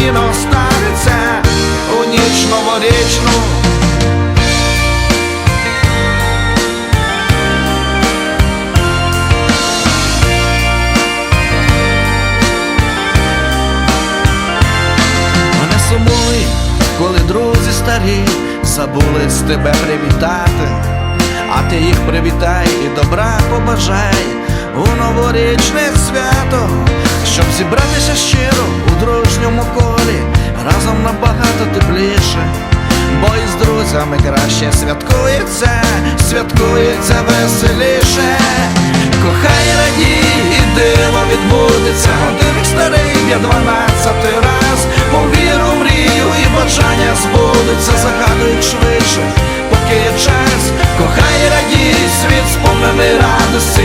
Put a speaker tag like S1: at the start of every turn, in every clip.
S1: неодмінно станеться у ніч новорічну. А не сумуй, коли друзі старі забули з тебе привітати, а ти їх привітай і добра побажай у новорічне свято, зібратися щиро у дружньому колі, разом набагато тепліше, бо із друзями краще святкується, святкується веселіше. Кохай радій, і диво відбудеться, годинник старий б'є дванадцятий раз. Повір у мрію і бажання збудуться, загадують швидше, поки є час. Кохай радій, світ сповнений радості,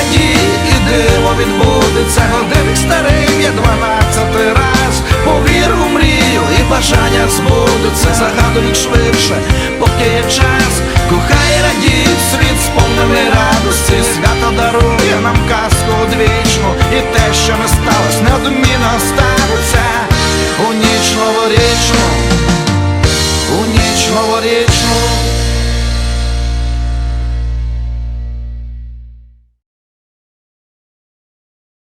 S1: тоді і диво відбудеться, годинник старий є дванадцятий раз, повіру мрію і бажання збудеться, загадують швидше, поки є час, кохай радій, світ сповнений радості, свято дарує нам казку одвічну, і те, що не сталося, неодмінно ставиться у ніч новорічну